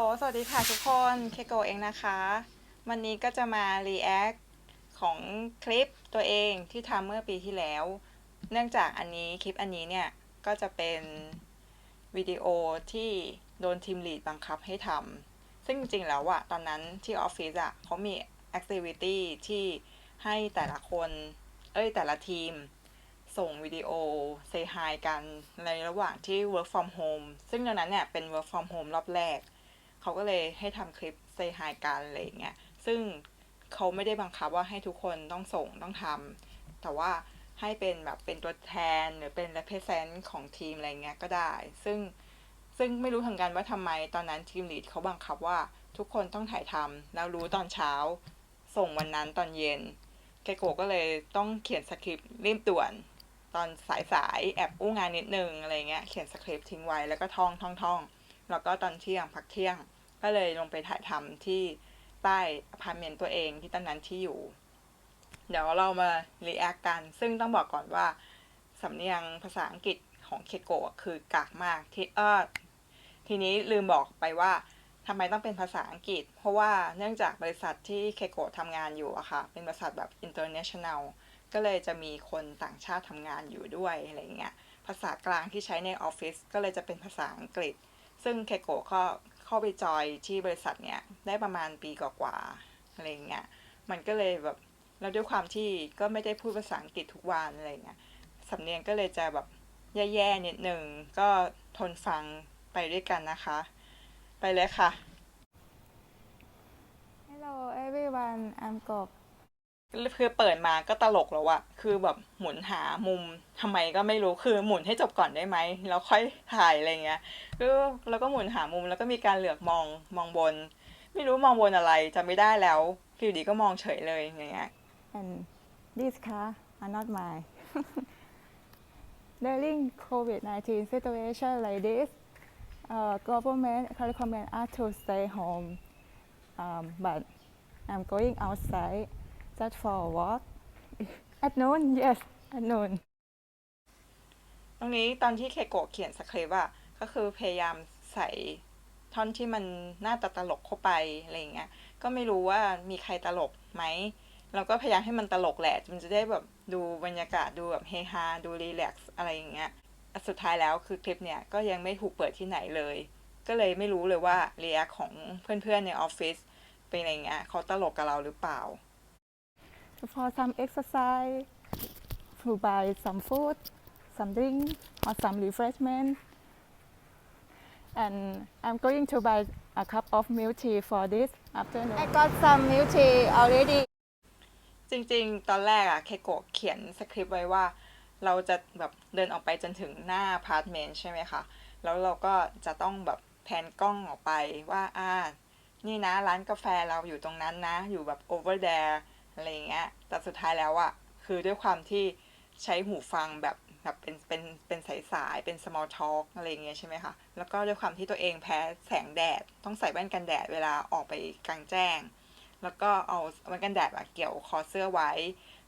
สวัสดีค่ะทุกคนเคโกเองนะคะ วันนี้ก็จะมา react ของคลิปตัวเองที่ทำเมื่อปีที่แล้ว เนื่องจากอันนี้คลิปอันนี้เนี่ย ก็จะเป็นวิดีโอที่โดนทีมลีดบังคับให้ทำซึ่งจริงๆแล้วอะตอนนั้นที่ออฟฟิศอะเขามี activity ที่ให้แต่ละคน เอ้ย แต่ละทีม ส่งวิดีโอ say hi กันในระหว่างที่ work from home ซึ่งตอนนั้นเนี่ยเป็น work from home รอบแรก เขาก็เลยให้ทำคลิป say hi กันอะไรอย่างเงี้ยซึ่งเขาไม่ได้บังคับว่าให้ทุกคนต้องส่งต้องทำแต่ว่าให้เป็นแบบเป็นตัวแทนหรือเป็น represent ของทีมอะไรเงี้ยก็ได้ ซึ่งซึ่งไม่รู้ทางกันว่าทำไมตอนนั้นทีมลีดเขาบังคับว่าทุกคนต้องถ่ายทำแล้วรู้ตอนเช้า ส่งวันนั้นตอนเย็นเกโกก็เลยต้องเขียนสคริปต์รีบด่วน ตอนสายสายแอบอู้งานนิดนึงอะไรเงี้ยเขียนสคริปต์ทิ้งไว้แล้วก็ท่องท่องท่อง แล้วก็ตอนเที่ยงพักเที่ยง ก็เลยลงไปถ่ายทำที่ใต้อพาร์ตเมนต์ตัวเองที่ตอนนั้นที่อยู่ เดี๋ยวเรามารีแอคกัน ซึ่งต้องบอกก่อนว่าสำเนียงภาษาอังกฤษของเคโกะคือกากมากที่เออทีนี้ลืมบอกไปว่าทำไมต้องเป็นภาษาอังกฤษ เพราะว่าเนื่องจากบริษัทที่เคโกะทำงานอยู่อะค่ะ เป็นบริษัทแบบ international ก็เลยจะมีคนต่างชาติทำงานอยู่ด้วยอะไรเงี้ย ภาษากลางที่ใช้ในออฟฟิศก็เลยจะเป็นภาษาอังกฤษ ซึ่งเคโกะก็เข้าไปจอยที่บริษัทเนี้ยได้ประมาณปีกว่าๆอะไรเงี้ยมันก็เลยแบบแล้วด้วยความที่ก็ไม่ได้พูดภาษาอังกฤษทุกวันอะไรเงี้ยสำเนียงก็เลยจะแบบแย่ๆนิดหนึ่งก็ทนฟังไปด้วยกันนะคะ ไปเลยค่ะ Hello everyone, I'm Gok. คือเปิดมาก็ตลกแล้วอะคือแบบหมุนหามุมทำไมก็ไม่รู้ คือหมุนให้จบก่อนได้ไหม แล้วค่อยถ่ายอะไรเงี้ยคือแล้วก็หมุนหามุมแล้วก็มีการเหลือกมองมองบน ไม่รู้มองบนอะไรจำไม่ได้แล้วอยู่ดีก็มองเฉยเลยอย่างเงี้ย And these cars are not mine. During COVID-19 situation like this, uh, government recommend us to stay home. Um, but I'm going outside just for a walk. At noon, yes, at noon. ตรงนี้ตอนที่เคโกะเขียนสคริปต์อะก็คือพยายามใส่ท่อนที่มันน่าจะตลกเข้าไปอะไรอย่างเงี้ย ก็ไม่รู้ว่ามีใครตลกไหม เราก็พยายามให้มันตลกแหละ มันจะได้แบบดูบรรยากาศดูแบบเฮฮาดูรีแลกซ์อะไรอย่างเงี้ย สุดท้ายแล้วคือคลิปเนี่ยก็ยังไม่ถูกเปิดที่ไหนเลย ก็เลยไม่รู้เลยว่าเรียกของเพื่อนๆในออฟฟิศเป็นอะไรเงี้ยเขาตลกกับเราหรือเปล่า For some exercise, to buy some food, some drink, or some refreshment. And I'm going to buy a cup of milk tea for this afternoon. I got some milk tea already. จริงๆ ตอนแรกอะเคโกะเขียนสคริปต์ไว้ว่า เราจะแบบเดินออกไปจนถึงหน้าอพาร์ตเมนต์ใช่ไหมคะ แล้วเราก็จะต้องแบบแพนกล้องออกไปว่าอ่านี่นะร้านกาแฟเราอยู่ตรงนั้นนะ อยู่แบบ over there อะไรอย่างเงี้ย แต่สุดท้ายแล้วอะคือด้วยความที่ใช้หูฟังแบบแบบเป็นเป็นเป็นสายสายๆเป็น small talk อะไรอย่างเงี้ยใช่ไหมคะ แล้วก็ด้วยความที่ตัวเองแพ้แสงแดด ต้องใส่แว่นกันแดดเวลาออกไปกลางแจ้ง แล้วก็เอาแว่นกันแดดอะเกี่ยวคอเสื้อไว้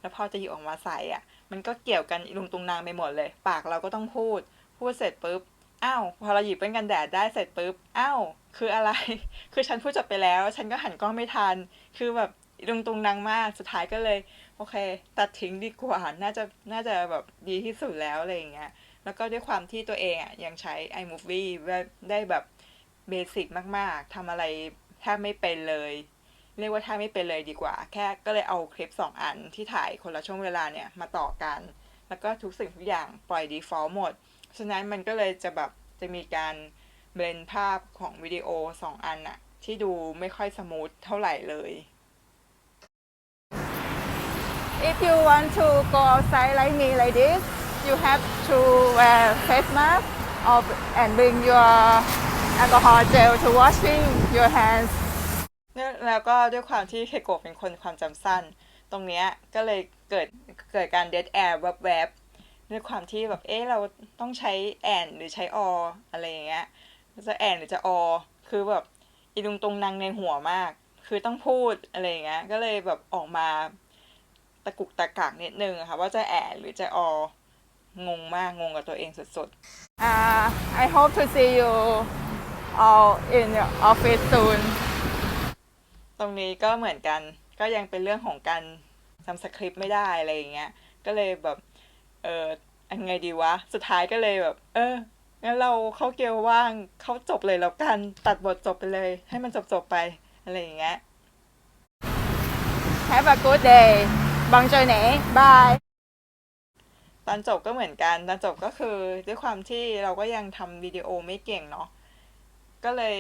แล้วพอจะหยิบออกมาใส่อะมันก็เกี่ยวกันลุงตุงนางไปหมดเลย ปากเราก็ต้องพูด พูดเสร็จปุ๊บอ้าวพอเราหยิบแว่นกันแดดได้เสร็จปุ๊บอ้าวคืออะไร คือฉันพูดจบไปแล้ว ฉันก็หันกล้องไม่ทัน คือแบบ อีลุงตุงนางมากสุดท้ายก็เลย โอเค ตัดทิ้งดีกว่า น่าจะน่าจะแบบดีที่สุดแล้วอะไรอย่างเงี้ยแล้วก็ด้วยความที่ตัวเองอะยังใช้ iMovie ได้แบบเบสิกมาก ๆทำอะไรแทบไม่เป็นเลย เรียกว่าแทบไม่เป็นเลยดีกว่า แค่ก็เลยเอาคลิป 2 อันที่ถ่ายคนละช่วงเวลาเนี่ยมาต่อกัน แล้วก็ทุกสิ่งทุกอย่างปล่อย default หมด ฉะนั้นมันก็เลยจะแบบจะมีการเบลนภาพของวิดีโอ 2 อันอะที่ดูไม่ค่อยสมูทเท่าไหร่เลย If you want to go outside like me like this, you have to wear face mask or, and bring your alcohol gel to washing your hands. เนี่ยแล้วก็ด้วยความที่เคโกะเป็นคนความจำสั้น ตรงเนี้ยก็เลยเกิดเกิดการเดดแอร์แวบๆด้วยความที่แบบเอ๊ะเราต้องใช้แอนหรือใช้ออะไรอย่างเงี้ยจะแอนหรือจะอคือแบบอีลุงตรงนางในหัวมาก คือต้องพูดอะไรอย่างเงี้ยก็เลยแบบออกมา ตะกุกตะกักนิดนึงอะค่ะว่าจะแอนหรือจะองงมากงงกับตัวเองสุด Uh, I hope to see you all in your office soon ตรงนี้ก็เหมือนกันก็ยังเป็นเรื่องของการทำสคริปต์ไม่ได้อะไรอย่างเงี้ยก็เลยแบบเอออันไงดีวะ สุดท้ายก็เลยแบบ เอองั้นเราเข้าเกียวว่างเข้าจบเลยแล้วกันตัดบทจบไปเลย ให้มันจบจบๆไป อะไรอย่างเงี้ย Have a good day บางเจอไหน Bye ตอนจบก็เหมือนกันตอนจบก็คือด้วยความที่เราก็ยังทำวิดีโอไม่เก่งเนาะก็เลย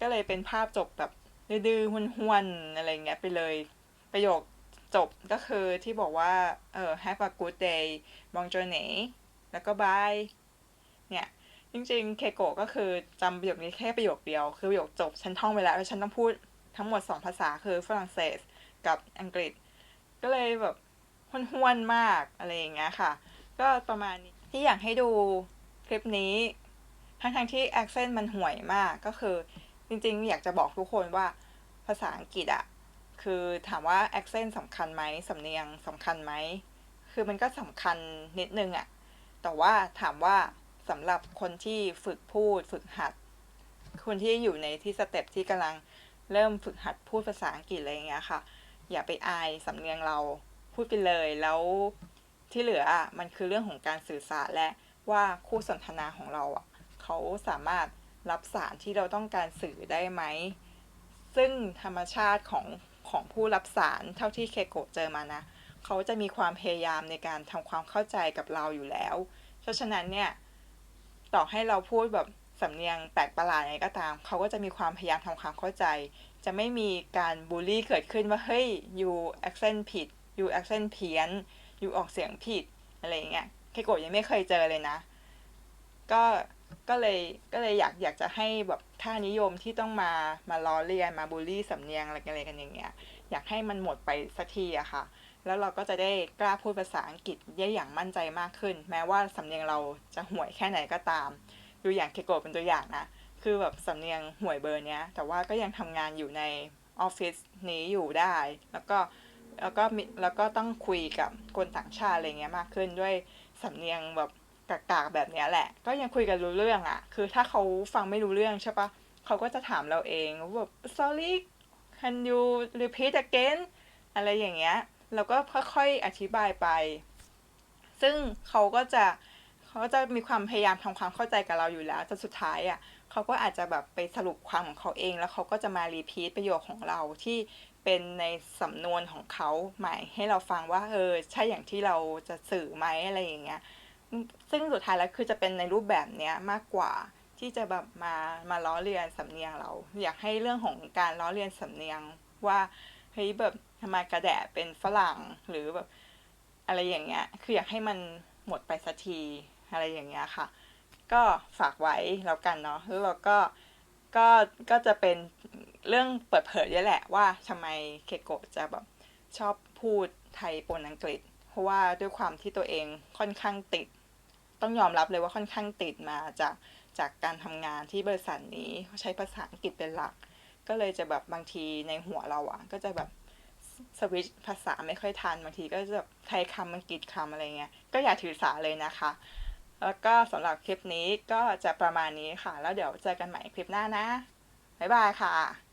ก็เลยเป็นภาพจบแบบดื้อๆห้วนๆอะไรเงี้ยไปเลยประโยคจบก็คือที่บอกว่า เออ have a good day บองโจเนแล้วก็ bye เนี่ย จริงๆ เคโกะก็คือจำประโยคนี้แค่ประโยคเดียว คือประโยคจบ ฉันท่องไปแล้วแล้วฉันต้องพูดทั้งหมดสองภาษาคือฝรั่งเศสกับอังกฤษ ก็เลยแบบห้วนๆมากอะไรอย่างเงี้ยค่ะ ก็ประมาณนี้ที่อยากให้ดูคลิปนี้ ทั้งๆที่ accent มันห่วยมากก็คือจริงๆ อยากจะบอกทุกคนว่าภาษาอังกฤษอะคือถามว่า accent สำคัญไหมสำเนียงสำคัญไหม คือมันก็สำคัญนิดนึงอะแต่ว่าถามว่าสำหรับคนที่ฝึกพูดฝึกหัด คนที่อยู่ในที่สเต็ปที่กำลังเริ่มฝึกหัดพูดภาษาอังกฤษอะไรอย่างเงี้ยค่ะ อย่าไปอายสำเนียงเราพูดไปเลยแล้วที่เหลืออะมันคือเรื่องของการสื่อสารและว่าคู่สนทนาของเราอะเขาสามารถรับสารที่เราต้องการสื่อได้ไหม ซึ่งธรรมชาติของของผู้รับสารเท่าที่เคโกะเจอมานะ เขาจะมีความพยายามในการทำความเข้าใจกับเราอยู่แล้ว เพราะฉะนั้นเนี่ย ต่อให้เราพูดแบบ สำเนียงแปลกประหลาดยังไงก็ตาม เขาก็จะมีความพยายามทำความเข้าใจ จะไม่มีการบูลลี่เกิดขึ้นว่าเฮ้ย you accent ผิด you accent เพี้ยน you ออกเสียงผิดอะไรอย่างเงี้ยเคโกะยังไม่เคยเจอเลยนะ ก็ก็เลยก็เลยอยากอยากจะให้แบบท่านิยมที่ต้องมามาล้อเลียนมาบูลลี่สำเนียงอะไรกันอะไรกันอย่างเงี้ยอยากให้มันหมดไปสักทีอะค่ะ แล้วเราก็จะได้กล้าพูดภาษาอังกฤษได้อย่างมั่นใจมากขึ้น แม้ว่าสำเนียงเราจะห่วยแค่ไหนก็ตาม ดูอย่างเคโกะเป็นตัวอย่างนะ คือแบบสำเนียงห่วยเบอร์เนี้ย แต่ว่าก็ยังทำงานอยู่ในออฟฟิศนี้อยู่ได้ แล้วก็แล้วก็มีแล้วก็ต้องคุยกับคนต่างชาติอะไรเงี้ยมากขึ้นด้วยสำเนียงแบบกากๆแบบเนี้ยแหละ ก็ยังคุยกันรู้เรื่องอะ่ะ คือถ้าเขาฟังไม่รู้เรื่องใช่ปะเขาก็จะถามเราเองว่าแบบ sorry can you repeat again อะไรอย่างเงี้ยเราก็ค่อยๆอธิบายไป ซึ่งเขาก็จะ เขาจะมีความพยายามทำความเข้าใจกับเราอยู่แล้วจนสุดท้ายอะ่ะเขาก็อาจจะแบบไปสรุปความของเขาเอง แล้วเขาก็จะมารีพีทประโยคของเราที่เป็นในสำนวนของเขาใหม่ให้เราฟังว่าเออใช่อย่างที่เราจะสื่อไหมอะไรอย่างเงี้ยซึ่งสุดท้ายแล้วคือจะเป็นในรูปแบบเนี้ยมากกว่าที่จะแบบมามาล้อเลียนสำเนียงเรา อยากให้เรื่องของการล้อเลียนสำเนียงว่าเฮ้ยแบบทำไมกระแดะเป็นฝรั่งหรือแบบอะไรอย่างเงี้ย คืออยากให้มันหมดไปสักที อะไรอย่างเงี้ยค่ะ ก็ฝากไว้แล้วกันเนาะแล้วเราก็ก็ก็จะเป็นเรื่องเปิดเผยนี่แหละว่าทำไมเคโกะจะแบบชอบพูดไทยปนอังกฤษ เพราะว่าด้วยความที่ตัวเองค่อนข้างติด ต้องยอมรับเลยว่าค่อนข้างติดมาจากจากการทำงานที่บริษัทนี้ใช้ภาษาอังกฤษเป็นหลัก ก็เลยจะแบบบางทีในหัวเราอะก็จะแบบสวิตชภาษาไม่ค่อยทันบางทีก็จะแบบไทยคำอังกฤษคำอะไรเงี้ยก็อย่าถือสาเลยนะคะ แล้วก็สำหรับคลิปนี้ก็จะประมาณนี้ค่ะ แล้วเดี๋ยวเจอกันใหม่คลิปหน้านะ บ๊ายบายค่ะ